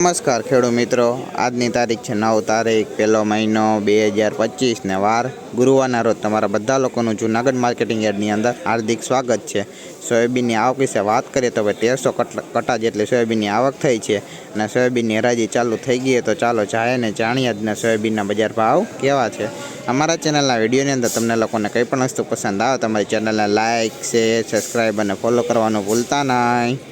નમસ્કાર ખેડૂત મિત્રો. આજની તારીખ છે નવ તારીખ, પહેલો મહિનો બે હજાર પચીસને વાર. ગુરુવારના રોજ તમારા બધા લોકોનું જૂનાગઢ માર્કેટિંગ યાર્ડની અંદર હાર્દિક સ્વાગત છે. સોયાબીનની આવક વિશે વાત કરીએ તો હવે તેરસો કટા જેટલી સોયાબીનની આવક થઈ છે અને સોયાબીનની હરાજી ચાલુ થઈ ગઈ તો ચાલો જાય ને જ ને સોયાબીનના બજાર ભાવ કેવા છે. અમારા ચેનલના વિડીયોની અંદર તમને લોકોને કંઈ પણ વસ્તુ પસંદ આવે તમારી ચેનલને લાઇક શેર, સબસ્ક્રાઈબ અને ફોલો કરવાનું ભૂલતા નહીં.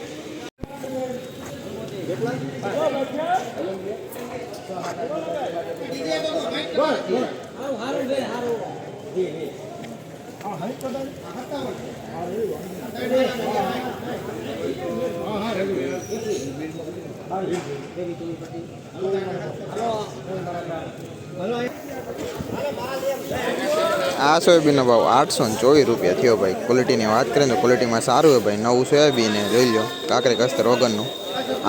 આ સોયાબીનનો ભાવ આઠસો ને ચોવીસ રૂપિયા થયો ભાઈ. ક્વોલિટીની વાત કરીએ તો ક્વોલિટીમાં સારું હોય ભાઈ. નવું સોયાબીન જોઈ લો કાંકરી કસ્તર વગરનું.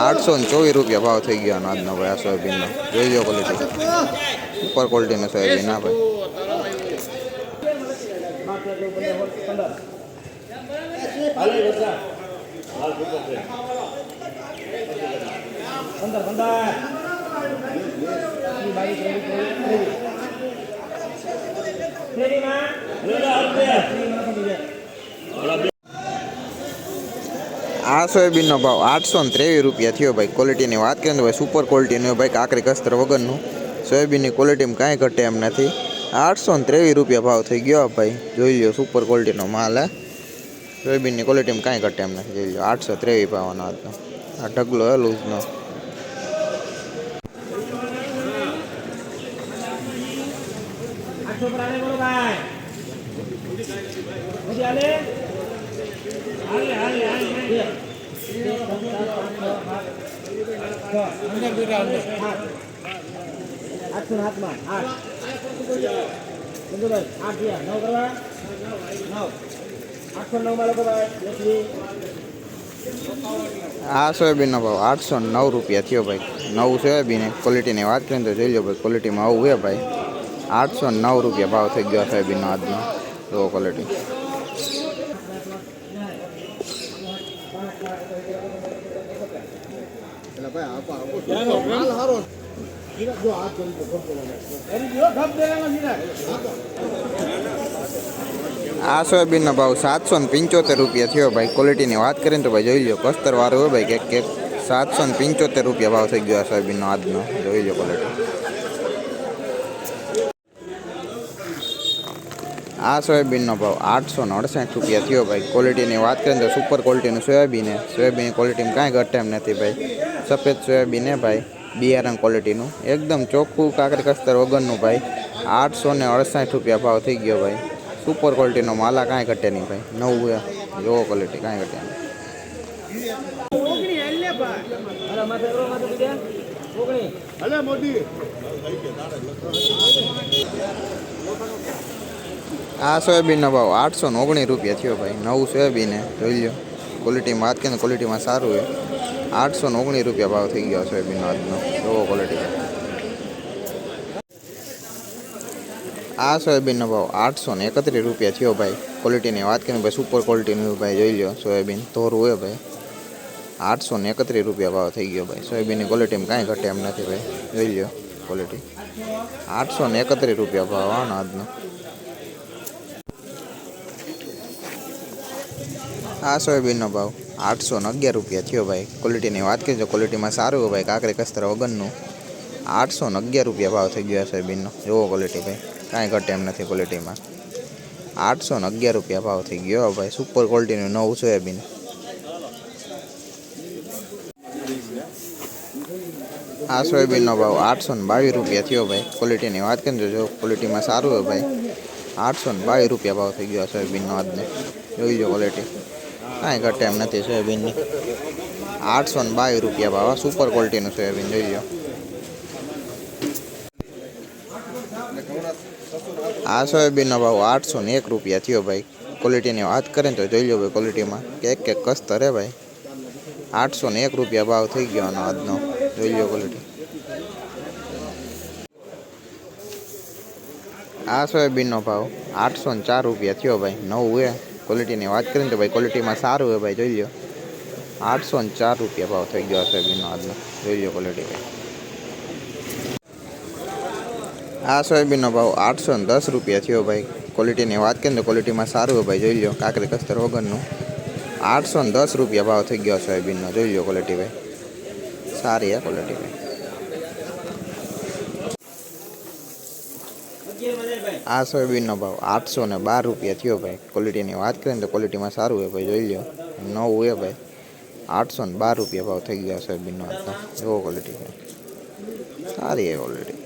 આઠસો ને ચોવીસ રૂપિયા ભાવ થઈ ગયો આજનો ભાઈ આ સોયાબીનનો. જોઈ લો ક્વોલિટી ઉપર ક્વોલિટીનો સોયાબીન ના ભાઈ. આ સોયાબીનનો ભાવ આઠસો ને ત્રેવીસ રૂપિયા થયો ભાઈ. ક્વોલિટીની વાત કરીએ તો ભાઈ સુપર ક્વોલિટીનું ભાઈ. કાંકરી, કસ્તર વગરનું. સોયાબીનની ક્વોલિટીમાં કાંઈ ઘટે એમ નથી. આઠસો ને ત્રેવીસ રૂપિયા ભાવ થઈ ગયો ભાઈ. જોઈ લો સુપર ક્વોલિટીનો માલ, હે. સોયાબીનની ક્વોલિટીમાં કાંઈ ઘટે એમ નથી. જોઈ લો આઠસો ત્રેવીસ ભાવનો હતો આ ઢગલો, હે, લૂઝનો. હાથમાં આઠ. બંધુભાઈ આઠ થયા નવ કરવા નવ આઠસો નવમાં લોકો ભાઈ લખી આ સોયાબીનનો ભાવ આઠસો નવ રૂપિયા થયો ભાઈ. નવું સોયાબીન ક્વોલિટીની વાત કરીને તો જોઈ લો ભાઈ, ક્વોલિટીમાં આવું હે ભાઈ. આઠસો નવ રૂપિયા ભાવ થઈ ગયો સોયાબીનનો આજનો. Low quality. આ સોયાબીનનો ભાવ સાતસો ને પંચોતેર રૂપિયા થયો ભાઈ. ક્વોલિટીની વાત કરીએ ને તો ભાઈ જોઈ લો કસ્તર વાળું હોય ભાઈ, કે કે સાતસો ને પંચોતેર રૂપિયા ભાવ થઈ ગયો આ સોયાબીનનો આજનો. જોઈ લો ક્વોલિટી આ સોયાબીનનો ભાવ આઠસો ને અડસઠ રૂપિયા થયો ભાઈ. ક્વોલિટીની વાત કરીએ ને તો સુપર ક્વોલિટીનું સોયાબીન છે. સોયાબીનની ક્વોલિટીમાં કાંઈ ઘટે એમ નથી ભાઈ. સફેદ સોયાબીન હે ભાઈ. બિયારણ ક્વોલિટીનું. એકદમ ચોખ્ખું કાકરી કસ્તર વગરનું ભાઈ. આઠસો ને અડસાઠ રૂપિયા ભાવ થઈ ગયો ભાઈ. સુપર ક્વોલિટીનો માલા કાંઈ ઘટે નહીં ભાઈ. નવું જોવો ક્વોલિટી કાંઈ ઘટે નહીં. આ સોયાબીનનો ભાવ આઠસો ઓગણીસ રૂપિયા થયો ભાઈ. નવું સોયાબીન જોઈ લો ક્વોલિટીમાં વાત કે ક્વોલિટીમાં સારું છે આઠસો ઓગણીસ રૂપિયા ભાવ થઈ ગયો સોયાબીનનો આજનો એવો ક્વોલિટી આ સોયાબીનનો ભાવ આઠસો ને એકત્રીસ રૂપિયા થયો ભાઈ. ક્વોલિટીની વાત કરીને ભાઈ સુપર ક્વોલિટીનું ભાઈ, જોઈ લો સોયાબીન. ધોરું હોય ભાઈ. આઠસો ને એકત્રીસ રૂપિયા ભાવ થઈ ગયો ભાઈ. સોયાબીનની ક્વોલિટીમાં કાંઈ ઘટે એમ નથી ભાઈ. જોઈ લો ક્વોલિટી આઠસો ને એકત્રીસ રૂપિયા ભાવ આનો આજનો આ સોયાબીનનો ભાવ. આઠસો ને અગિયાર રૂપિયા થયો ભાઈ. ક્વોલિટીની વાત કરીએ તો ક્વોલિટીમાં સારું ભાઈ. કાંકરી, કસ્તર, વગરનું. આઠસો ને અગિયાર રૂપિયા ભાવ થઈ ગયો સોયાબીનનો જુઓ ક્વોલિટી ભાઈ. કાંઈ ઘટે એમ નથી ક્વોલિટીમાં આઠસો ને અગિયાર રૂપિયા ભાવ થઈ ગયો ભાઈ. સુપર ક્વોલિટીનું નવું સોયાબીન આ સોયાબીનનો ભાવ. આઠસો ને બાવીસ રૂપિયા થયો ભાઈ. ક્વોલિટીની વાત કરીને જો ક્વોલિટીમાં સારું હોય ભાઈ. આઠસો ને બાવીસ રૂપિયા ભાવ થઈ ગયો સોયાબીનનો આજને. જોઈ જો ક્વોલિટી કાંઈ ઘટે એમ નથી, સોયાબીનની. આઠસો ને બાવીસ રૂપિયા ભાવ સુપર ક્વોલિટીનું સોયાબીન, જોઈ લો આ સોયાબીનનો ભાવ આઠસો ને એક રૂપિયા થયો ભાઈ. ક્વોલિટીની વાત કરીએ ને તો જોઈ લો ભાઈ ક્વોલિટીમાં કે એક એક કસ્તર હે ભાઈ. આઠસો ને એક રૂપિયા ભાવ થઈ ગયો આનો આજનો. જોઈ લો ક્વોલિટી આ સોયાબીનનો ભાવ આઠસો ને ચાર રૂપિયા થયો ભાઈ. નવું હે. ક્વોલિટીની વાત કરીને તો ભાઈ ક્વોલિટીમાં સારું હોય ભાઈ, જોઈ લો આઠસો ને ચાર રૂપિયા ભાવ થઈ ગયો સોયાબીનનો આજનો. જોઈ લો ક્વોલિટી ભાઈ. આ સોયાબીનનો ભાવ આઠસો ને દસ રૂપિયા થયો ભાઈ. ક્વોલિટીની વાત કરીએ તો ક્વોલિટીમાં સારું હોય ભાઈ, જોઈ લો કાકરી, કસ્તર, વગરનું. આઠસો ને દસ રૂપિયા ભાવ થઈ ગયો સોયાબીનનો. જોઈ લો ક્વોલિટી ભાઈ. સારી આ ક્વોલિટી ભાઈ. આ સોયાબીનનો ભાવ આઠસો ને બાર રૂપિયા થયો ભાઈ. ક્વોલિટીની વાત કરીએ ને તો ક્વોલિટીમાં સારું હોય ભાઈ, જોઈ લો નવું હોય ભાઈ. આઠસો ને બાર રૂપિયા ભાવ થઈ ગયા સોયાબીનનો આજનો એવો ક્વોલિટી સારી એ ક્વોલિટી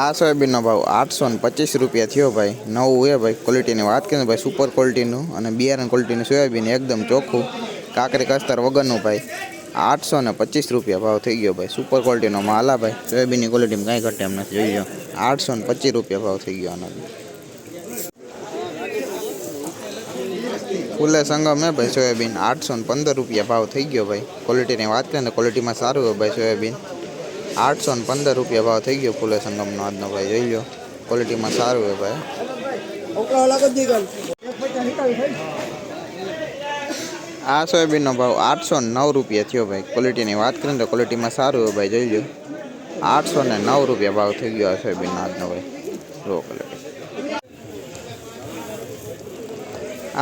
આ સોયાબીનનો ભાવ આઠસો ને પચીસ રૂપિયા થયો ભાઈ. નવું હોય ભાઈ. ક્વોલિટીની વાત કરીએ ભાઈ સુપર ક્વોલિટીનું અને બિયારણ ક્વોલિટીનું સોયાબીન એકદમ ચોખ્ખું. કાંકરી, કસ્તર વગરનું ભાઈ. આઠસો ને પચીસ રૂપિયા ભાવ થઈ ગયો ભાઈ. સુપર ક્વોલિટીનો માલ આ ભાઈ. સોયાબીનની ક્વોલિટીમાં કાંઈ ઘટે એમ નથી, જોઈ લો આઠસો ને પચીસ રૂપિયા ભાવ થઈ ગયો આનો ફૂલે સંગમ હે ભાઈ સોયાબીન. આઠસો ને પંદર રૂપિયા ભાવ થઈ ગયો ભાઈ. ક્વોલિટીની વાત કરીએ ને ક્વોલિટીમાં સારું હોય ભાઈ સોયાબીન. આઠસો ને પંદર રૂપિયા ભાવ થઈ ગયો ફૂલે સંગમનો આજનો ભાઈ, જોઈ લો ક્વોલિટીમાં સારું હોય ભાઈ ઓકળા લાગો જ દીકલ એક પચાસ નીકળી થઈ આ સોયાબીનનો ભાવ આઠસો ને નવ રૂપિયા થયો ભાઈ. ક્વોલિટીની વાત કરીએ ને તો ક્વોલિટીમાં સારું હોય ભાઈ, જોઈ લો આઠસો ને નવ રૂપિયા ભાવ થઈ ગયો આ સોયાબીનનો આજનો ભાઈ. જો ક્વોલિટી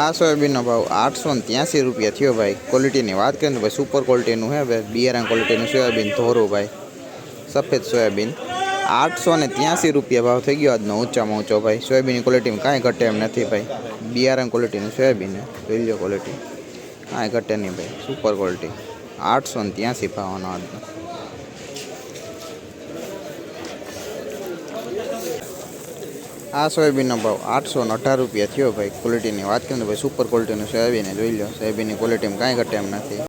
આ સોયાબીનનો ભાવ આઠસો ને ત્યાંસી રૂપિયા થયો ભાઈ. ક્વોલિટીની વાત કરીએ ને તો ભાઈ સુપર ક્વોલિટીનું હે ભાઈ. બિયારણ ક્વોલિટીનું સોયાબીન ધોરું ભાઈ. સફેદ સોયાબીન. આઠસો ને ત્યાંસી રૂપિયા ભાવ થઈ ગયો આજનો ઊંચામાં ઊંચો ભાઈ. સોયાબીનની ક્વોલિટીમાં કાંઈ ઘટે એમ નથી ભાઈ. બિયારણ ક્વોલિટીનું સોયાબીન હે. જોઈ લો ક્વોલિટી કાંઈ ઘટે નહીં ભાઈ. સુપર ક્વોલિટી આઠસો ને ત્યાંસી ભાવનો આજનો. આ સોયાબીનનો ભાવ આઠસો ને અઢાર રૂપિયા થયો ભાઈ. ક્વોલિટીની વાત કરીએ ને ભાઈ સુપર ક્વોલિટીનું સોયાબીન જોઈ લો સોયાબીનની ક્વોલિટીમાં કાંઈ ઘટે એમ નથી.